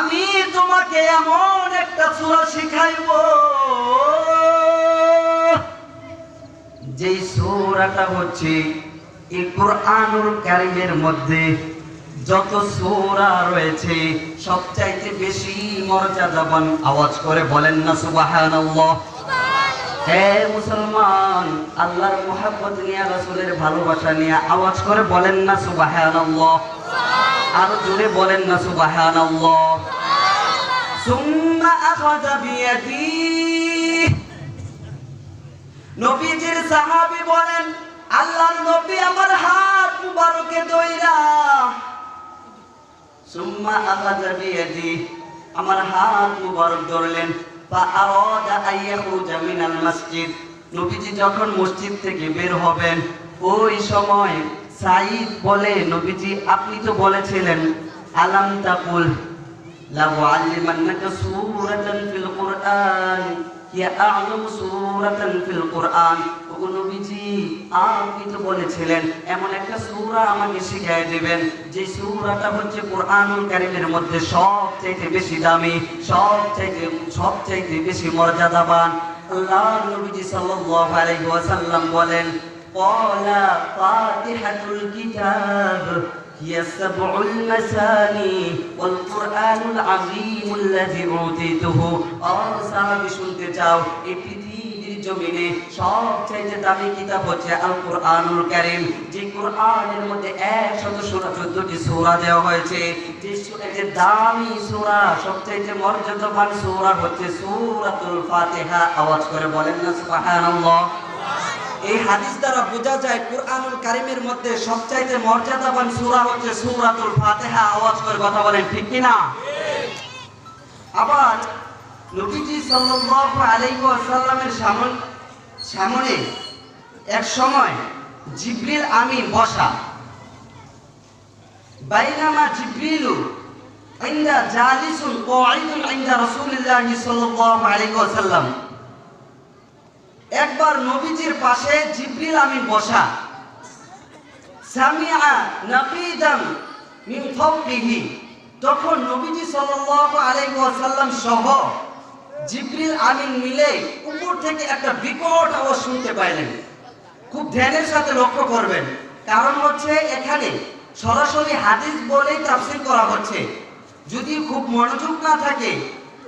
আমি তোমাকে এমন একটা সূরা শিখাইব যেই সূরাটা হচ্ছে এই কোরআনুল কারীমের মধ্যে যত সূরা রয়েছে সবচাইতে বেশি মর্যাদাবান আওয়াজ করে বলেন না সুবহানাল্লাহ। হে মুসলমান আল্লাহর মোহাব্বত নিয়ে রাসূলের ভালোবাসা নিয়ে আওয়াজ করে বলেন না সুবহানাল্লাহ। আরও জোরে বলেন না, সুবহানাল্লাহ। সুম্মা আখাযা বিয়াদি। নবীজির সাহাবী বলেন, আল্লাহর নবী আমার হাত মুবারকে দইরা। সুম্মা আখাযা বিয়াদি, আমার হাত মুবারক ধরলেন। ফা আরাদা আইয়াখুজা মিনাল মসজিদ। নবীজি যখন মসজিদ থেকে বের হবেন, ওই সময় সাইদ বলে, নবীজি, আপনি তো বলেছিলেন, আলাম তাকুল লাউ আল্লিমান্নাকা সূরাতান ফিল কুরআন ইয়া আ'লামু সূরাতান ফিল কুরআন। ওগো নবীজি, আপনি তো বলেছিলেন, এমন একটা সূরা আমাকে শিখিয়ে দিবেন, যে সূরাটা হচ্ছে কুরআনুল কারীমের মধ্যে সবচেয়ে বেশি দামি সবচেয়ে সবচেয়ে বেশি মর্যাদাবান। আল্লাহ নবীজি সাল্লাল্লাহু আলাইহি ওয়াসাল্লাম বলেন قال فاتحة الكتاب هي السبع المثاني والقرآن العظيم الذي أوتيته আর সাহাবী শুনতে চাও এই পৃথিবীর জমিনে সবচেয়ে দামি কিতাব হচ্ছে আল কোরআনুল কারীম যে কোরআনের মধ্যে একশত সূরা চোদ্দটি সূরা দেওয়া হয়েছে যে সূরা যে দামি সূরা সবচেয়ে মর্যাদাবান সূরা হচ্ছে সূরাতুল ফাতিহা আওয়াজ করে বলেন না সুবহানাল্লাহ এই হাদিস দ্বারা বোঝা যায় কুরআনুল কারিমের মধ্যে সবচাইতে মর্যাদাবান সূরা হচ্ছে সূরাতুল ফাতিহা আওয়াজ করে কথা বলেন ঠিক কি না আবার নবীজি সাল্লাল্লাহু আলাইহি ওয়াসাল্লামের সামনে সামনে এক সময় জিবরিল আমিন বসা বাইনামা জিবরিলু عند جالس قاعد عند رسول الله صلى الله عليه وسلم একবার নবীজির পাশে জিবরিল আমিন বসা। সামিআ নাকিদাম মিন ফাওকিহি তখন নবীজি সাল্লাল্লাহু আলাইহি ওয়াসাল্লাম সহ জিবরিল আমিন মিলে উপর থেকে একটা বিকট আওয়াজ শুনতে পাইলেন। খুব ধ্যানের সাথে লক্ষ্য করবেন। কারণ হচ্ছে এখানে সরাসরি হাদিস বলেই তাফসীর করা হচ্ছে। যদি খুব মনোযোগ না থাকে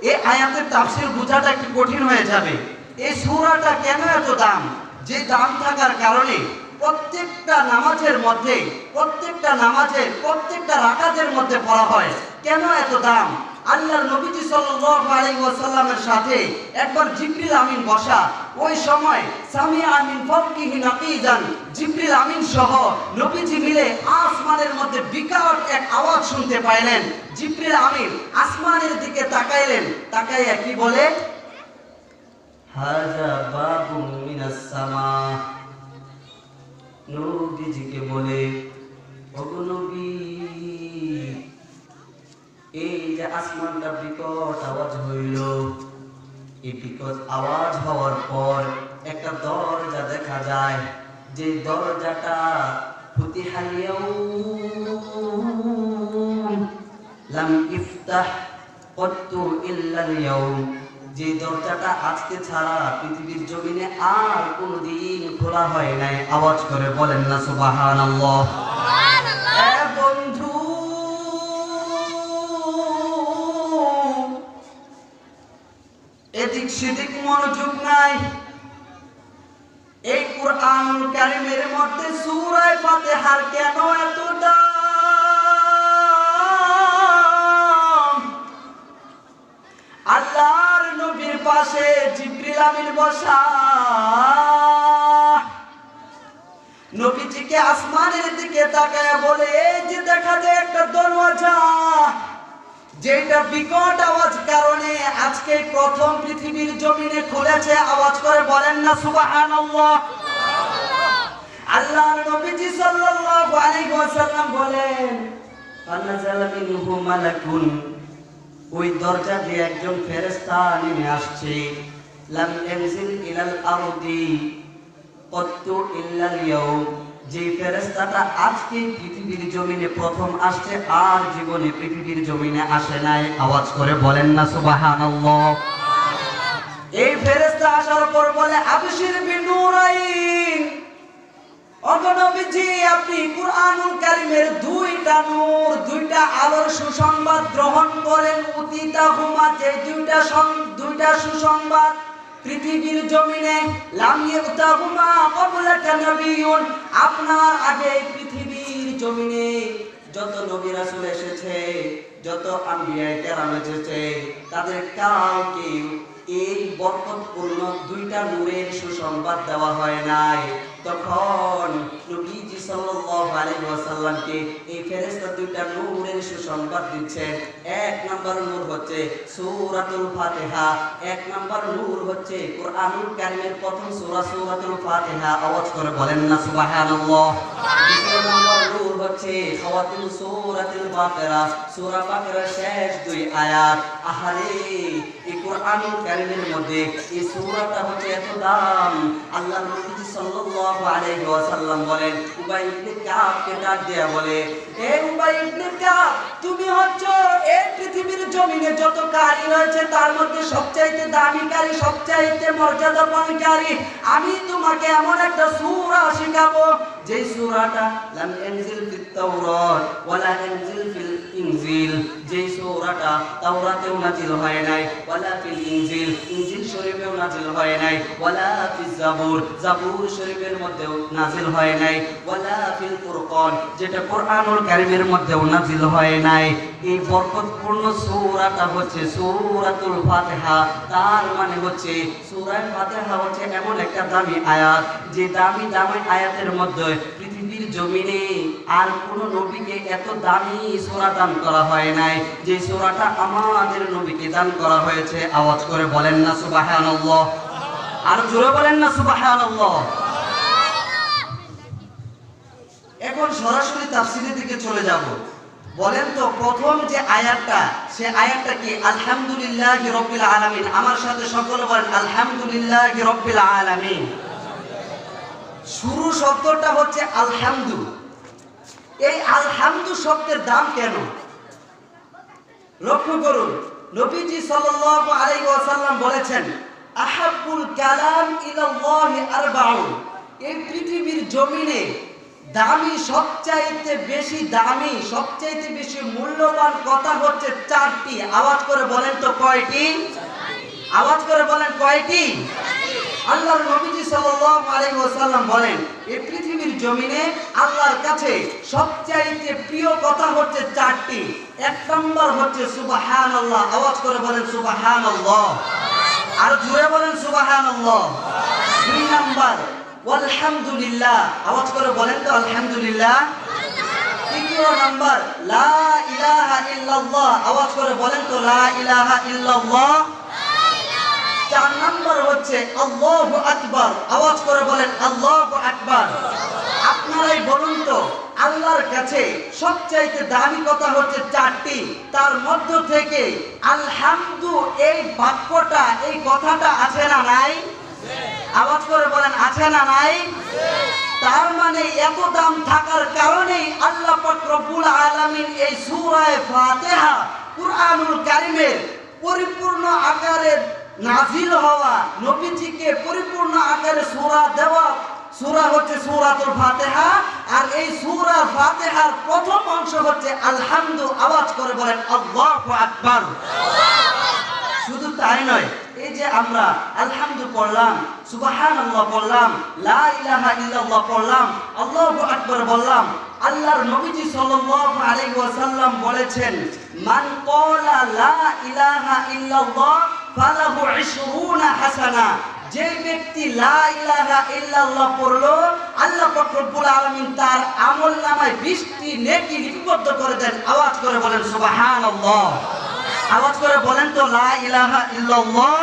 এই আয়াতের তাফসীর বোঝাটা একটু কঠিন হয়ে যাবে। এই সূরাটা কেন এত দাম? যে দাম থাকার কারণে প্রত্যেকটা নামাজের মধ্যে, প্রত্যেকটা নামাজের, প্রত্যেকটা রাকাতের মধ্যে পড়া হয়। কেন এত দাম? আল্লাহর নবীজি সাল্লাল্লাহু আলাইহি ওয়াসাল্লামের সাথে একবার জিবরিল আমিন বসা। ওই সময় সামি আমিন ফাকিহি নাকিজান। জিবরিল আমিন সহ নবীজি মিলে আসমানের মধ্যে বিকট এক আওয়াজ শুনতে পাইলেন। জিবরিল আমিন আসমানের দিকে তাকাইলেন। তাকাইয়া কি বলে? হাজা বাবু মিনাস নবীজিকে বলে, ওগো এই যে আসমানটা বিকট আওয়াজ হইল। এই বিকট আওয়াজ হওয়ার পর একটা দরজা দেখা যায়। যে দরজাটা ফুতিহাল ইয়াউম লাম ইফতাহ কত্তু ইল্লাল ইয়াউম। যে দরজাটা আজকে ছাড়া পৃথিবীর জমিনে আর কোনোদিন খোলা হয় নাই। আওয়াজ করে বলেন না সুবহানাল্লাহ। এ বন্ধু এদিক সেদিক মনোযোগ নাই। এই কোরআন কারিমের মধ্যে সূরায়ে ফাতিহার কেন এত দাম আল্লাহর নবীর পাশে জিবরিল আমিন বসা। নবীজিকে আসমানের দিকে তাকায় বলে এই যে দেখা যায় একটা দরওয়াজা যেটা বিকট আওয়াজ কারণে আজকে প্রথম পৃথিবীর জমিনে খুলেছে, আওয়াজ করে বলেন না, সুবহানাল্লাহ। আল্লাহর নবীজি সাল্লাল্লাহু আলাইহি ওয়াসাল্লাম বলেন, ফানাজালা মিনহু মালাকুন ওই দরজা দিয়ে একজন ফেরেশতা নেমে আসছে। লাম ইয়ানজিল ইলাল আরদি কত্তু ইল্লাল ইয়াউম। যে ফেরেস্তাটা আজকে পৃথিবীর জমিনে প্রথম আসছে, আর জীবনে পৃথিবীর জমিনে আসে নাই। আওয়াজ করে বলেন না, সুবহানাল্লাহ। এই ফেরেস্তা আসার পর বলে, আবশির বিনুরাইন। অগণবিজি আপনি কুরআনুল দুইটা নূর, দুইটা আলোর সুসংবাদ গ্রহণ করেন। দুইটা সুসংবাদ পৃথিবীর জমিনে। আপনার আগে পৃথিবীর জমিনে যত নবী রাসূল এসেছে, যত আম্বিয়া কেরাম এসেছে, তাদের কাউকে এই বরকতপূর্ণ দুইটা নূরের সুসংবাদ দেওয়া হয় নাই। তখন নবীজি সাল্লাল্লাহু শেষ দুই আয়াত। আহারে, এই কোরআনুল কারীমের মধ্যে এই সূরাটা হচ্ছে এত দাম। আল্লাহর নবী বলেন, উবাই কাবকে ডাক দেয়া বলে এ উবাই ইবনে কাব তুমি হচ্ছ পৃথিবীর জমিনে যত কারি রয়েছে তার মধ্যে সবচাইতে সবচাইতে আমি তোমাকে এমন একটা সূরা শেখাবো যে সূরাটা, লাম এনজিল ফিত তাওরাত ওয়ালা এনজিল ফিল ইনজিল। সূরাটা তাওরাতেও নাজিল হয় নাই। ওয়ালা ফিল ইনজিল ইনজিল শরীফেও নাজিল হয় নাই। ওয়ালা ফিজ জাবুর জাবুর শরীফের মধ্যেও নাজিল হয় নাই। ওয়ালা ফিল ফুরকান, যেটা কোরআনুল কারীমের মধ্যেও নাজিল হয় নাই। এই বরকতপূর্ণ সূরাটা হচ্ছে সূরাতুল ফাতিহা। তার মানে হচ্ছে সূরা ফাতিহা হচ্ছে এমন একটা দামি আয়াত, যে দামি দামি আয়াতের মধ্যে পৃথিবীর জমিনে আর কোন নবীকে এত দামি সোরা দান করা হয় নাই। যে সোরাটা আমাদের নবীকে দান করা হয়েছে। আওয়াজ করে বলেন না সুবহানাল্লাহ। আর জোরে বলেন না সুবহানাল্লাহ। এখন সরাসরি তাফসিরের দিকে চলে যাব। বলেন তো, প্রথম যে আয়াতটা, সে আয়াতটা কি? আলহামদুলিল্লাহ রব্বিল আলামিন। আমার সাথে সকলে বলেন, আলহামদুলিল্লাহ রব্বিল আলামিন। শুরু শব্দটা হচ্ছে আলহামদু। এই আলহামদু শব্দের দাম কেন? লক্ষ্য করুন, নবীজি সাল্লাল্লাহু আলাইহি ওয়াসাল্লাম বলেছেন, আহাব্বুল কালাম ইলাল্লাহি আরবাউন। এই পৃথিবীর জমিনে দামি, সবচাইতে বেশি দামি, সবচাইতে বেশি মূল্যবান কথা হচ্ছে চারটি। আওয়াজ করে বলেন তো কয়টি? আওয়াজ করে বলেন কয়টি? আল্লাহর নবীজি সাল্লাল্লাহু আলাইহি ওয়াসাল্লাম বলেন এই পৃথিবীর জমিনে আল্লাহর কাছে সবচাইতে প্রিয় কথা হচ্ছে চারটি। এক নম্বর হচ্ছে সুবহানাল্লাহ। আওয়াজ করে বলেন, সুবহানাল্লাহ। আর জোরে বলেন, সুবহানাল্লাহ। দুই নাম্বার আলহামদুলিল্লাহ আওয়াজ করে বলেন তো, আলহামদুলিল্লাহ। তৃতীয় নাম্বার, লা ইলাহা ইল্লাল্লাহ। আওয়াজ করে বলেন তো, লা ইলাহা ইল্লাল্লাহ। চার নাম্বার হচ্ছে আল্লাহু আকবার। আওয়াজ করে বলেন, আল্লাহু আকবার। আপনারাই বলুন তো, আল্লাহর কাছে সবচাইতে দামি কথা হচ্ছে চারটি। তার মধ্য থেকে আলহামদু এই বাক্যটা, এই কথাটা আছে না নাই? আওয়াজ করে বলেন, আছে না নাই? তার মানে এত দাম থাকার কারণেই আল্লাহ রব্বুল আলামিন এই সূরায়ে ফাতিহা, কুরআনুল কারীমের পরিপূর্ণ আকারে নাজিল হওয়া নবীজিকে পরিপূর্ণ আকারে সূরা দেওয়া, সূরা হচ্ছে সূরাতুল ফাতেহা, আর এই সূরা ফাতেহার প্রথম অংশ হচ্ছে আলহামদু, আওয়াজ করে বলেন, আল্লাহু আকবার। শুধু তাই নয়, এই যে আমরা আলহামদু পড়লাম সুবাহান আল্লাহ পড়লাম, লা ইলাহা ইল্লাল্লাহ পড়লাম, আল্লাহু আকবার বললাম, আল্লাহর নবীজি সাল্লাল্লাহু আলাইহি ওয়াসাল্লাম বলেছেন, মান ক্বালা লা ইলাহা ইল্লাল্লাহ ফালাহু 20 হাসানা। যে ব্যক্তি লা ইলাহা ইল্লাল্লাহ পড়ল, আল্লাহ পাক রব্বুল আলামিন তার আমলনামায় 20টি নেকি লিপিবদ্ধ করে দেন, আওয়াজ করে বলেন, সুবহানাল্লাহ। আওয়াজ করে বলেন তো, লা ইলাহা ইল্লাল্লাহ।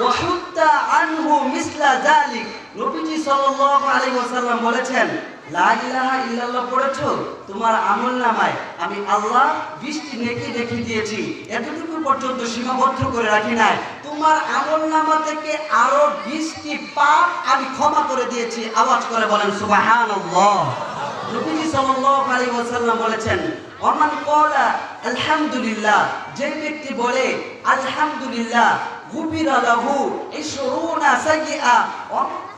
ওয়াহুত্তা আনহু মিসলা যালিক। নবীজি সাল্লাল্লাহু আলাইহি ওয়াসাল্লাম বলেছেন পড়েছো? তোমার আমল নামায় আমি আল্লাহ বৃষ্টি রেখে দিয়েছি। এতটুকু করে তোমার আমল নামা থেকে আরও আমি ক্ষমা করে দিয়েছি। আওয়াজ করে বলেন বলেছেন আলহামদুলিল্লাহ। যে ব্যক্তি বলে, আলহামদুলিল্লাহ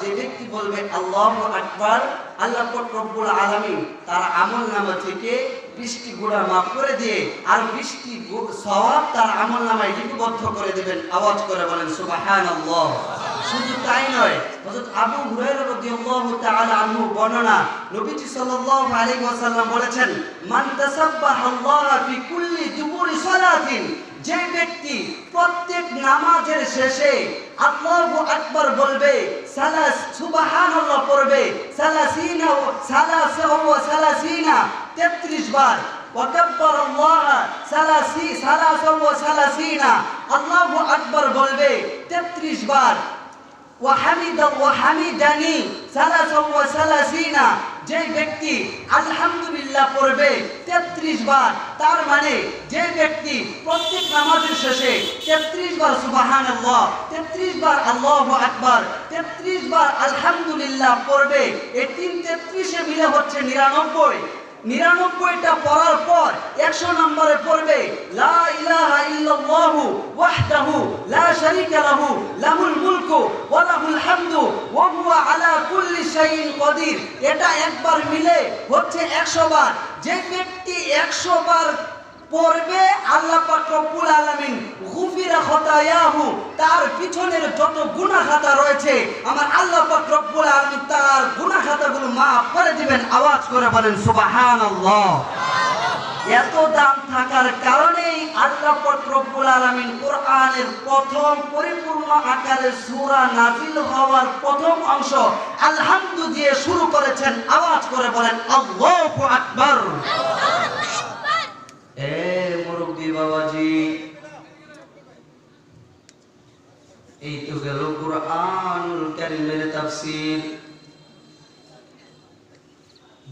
যে ব্যক্তি বলবে আল্লাহু আকবার, আল্লাহ রব্বুল আলামিন তার আমল নামা থেকে বৃষ্টি গুণা মাফ করে দিয়ে আর বৃষ্টি সওয়াব তার আমল নামায় লিপিবদ্ধ করে দিবেন। আওয়াজ করে বলেন, সুবহানাল্লাহ। শুধু তাই নয়, হযরত আবু হুরায়রা রাদিয়াল্লাহু তাআলা বর্ণনা নবীজি সাল্লাল্লাহু আলাইহি ওয়াসাল্লাম বলেছেন, মান কুল্লি দুবুরি সালাতিন যে ব্যক্তি প্রত্যেক নামাজের শেষে আল্লাহু আকবার বলবে সালাস সুবহানাল্লাহ পড়বে সালাসিনা ও- সালাসা ওয়া সালাসিনা 33 বার। ওয়াকাব্বার আল্লাহ সালাসি সালাসা ওয়া সালাসিনা আল্লাহু আকবার বলবে 33 বার। ওয়াহামিদ ওয়াহামিদানি সালাসা ওয়া সালাসিনা যে ব্যক্তি আলহামদুলিল্লাহ পড়বে 33 বার, তার মানে যে ব্যক্তি প্রত্যেক নামাজের শেষে 33 বার সুবাহান আল্লাহ তেত্রিশ বার আল্লাহ আকবার 33 বার আলহামদুলিল্লাহ পড়বে এই তিন তেত্রিশে মিলে হচ্ছে 99 নিরানব্বইটা পড়ার পর একশো নম্বরে পড়বে, লা ইলাহা ইল্লাল্লাহু ওয়াহদাহু লা শারীকা লাহু, লাহুল মুলকু ওয়া লাহুল হামদু ওয়া হুয়া আলা কুল্লি শাইইন কদির। এটা একবার মিলে হচ্ছে 100 বার। যে ব্যক্তি 100 বার পড়বে আল্লাহ পাক রব্বুল আলামিন, গুফিরা খতায়াহু, তার পিছনের যত গুনাহ খাতা রয়েছে, আমার আল্লাহ পাক রব্বুল আলামিন তার গুনাহ খাতাগুলো maaf করে দিবেন, আওয়াজ করে বলেন, সুবহানাল্লাহ। এত দাম থাকার কারণেই আল্লাহ পাক রব্বুল আলামিন কোরআনের প্রথম পরিপূর্ণ আকারে সূরা নাজিল হওয়ার প্রথম অংশ আলহামদু দিয়ে শুরু করেছেন, আওয়াজ করে বলেন, আল্লাহু আকবার। এ মুরব্বী বাবাজি এই তো গেল কোরআনুল কারীমের তাফসীর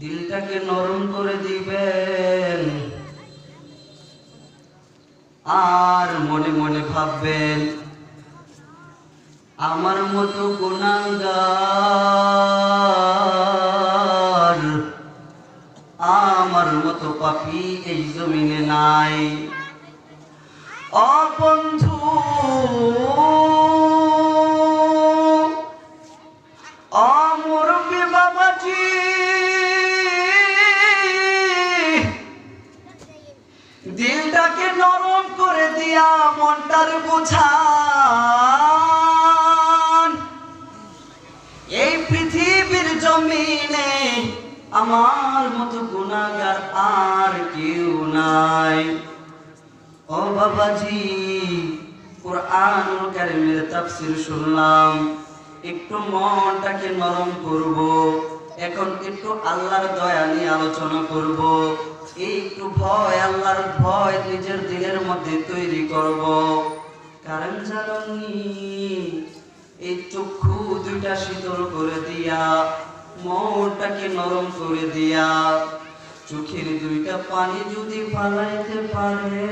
দিলটাকে নরম করে দিবেন। আর মনে মনে ভাববেন, আমার মতো গুনাহগার আমার মতো পাপি এই জমিনে নাই। অবন্ধু দিলটাকে নরম করে দিয়া মনটার বোঝান। এই পৃথিবীর জমিনে আমার মতো গুণাগার আর কেউ নাই। ও বাবাজি, কোরআনুল কারীমের তাফসীর শুনলাম, একটু মনটাকে নরম করব, এখন একটু আল্লাহর দয়া নিয়ে আলোচনা করব। একটু ভয়, আল্লাহর ভয় নিজের দিলের মধ্যে তৈরি করব। কারণ জানি এই চক্ষু দুইটা শীতল করে দিয়া, মনটাকে নরম করে দিয়া, চোখের দুইটা পানি যদি ফালাইতে পারে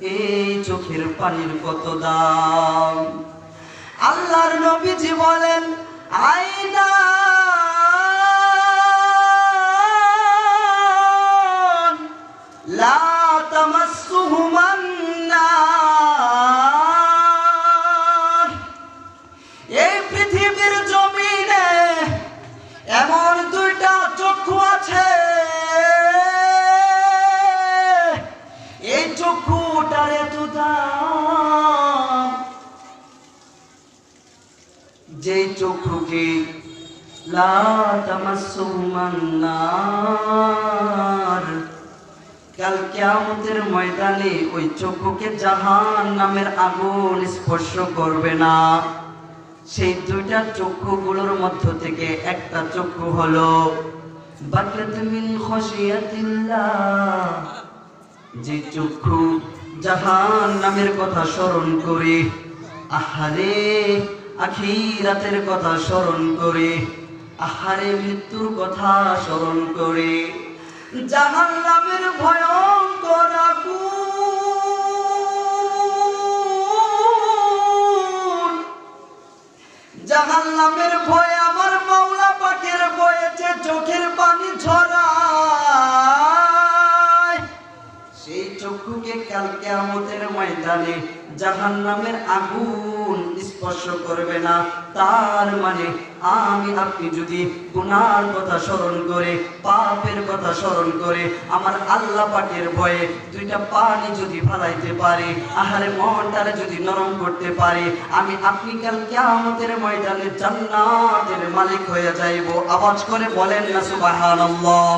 এই চোখের পানির কত দাম? আল্লাহর নবীজি বলেন আইনা তামাসসুহুমান নার এই পৃথিবীর জমিনে এমন দুইটা চক্ষু আছে। এই চক্ষুটার এত যে চক্ষুকে লা তামাসসুহুমান নার কাল কিয়ামতের ময়দানে ওই চক্ষুকে জাহান নামের আগুন স্পর্শ করবে না। সেই দুইটা চক্ষুগুলোর মধ্য থেকে একটা চক্ষু হলো যে চক্ষু জাহান নামের কথা স্মরণ করে, আহারে আখিরাতের কথা স্মরণ করে, আহারে মৃত্যুর কথা স্মরণ করে। জাহান নামের ভয়ঙ্কর আগুন। জাহান নামের ভয় আমার মাওলা পাকের বয়েছে চোখের পানি ঝরায় সেই চক্ষুকে কালকে আমাদের ময়দানে জাহান নামের আগুন স্পর্শ করবে না। তার মানে আমি, আপনি যদি গুনার কথা স্মরণ করে, পাপের কথা স্মরণ করে, আমার আল্লাহ পাকের ভয়ে দুইটা পানি যদি ফালাইতে পারে, আহারে মনটারে যদি নরম করতে পারে, আমি, আপনি কালকে আমাদের ময়দানে জান্নাতের মালিক হয়ে যাইব। আওয়াজ করে বলেন না, সুবহানাল্লাহ।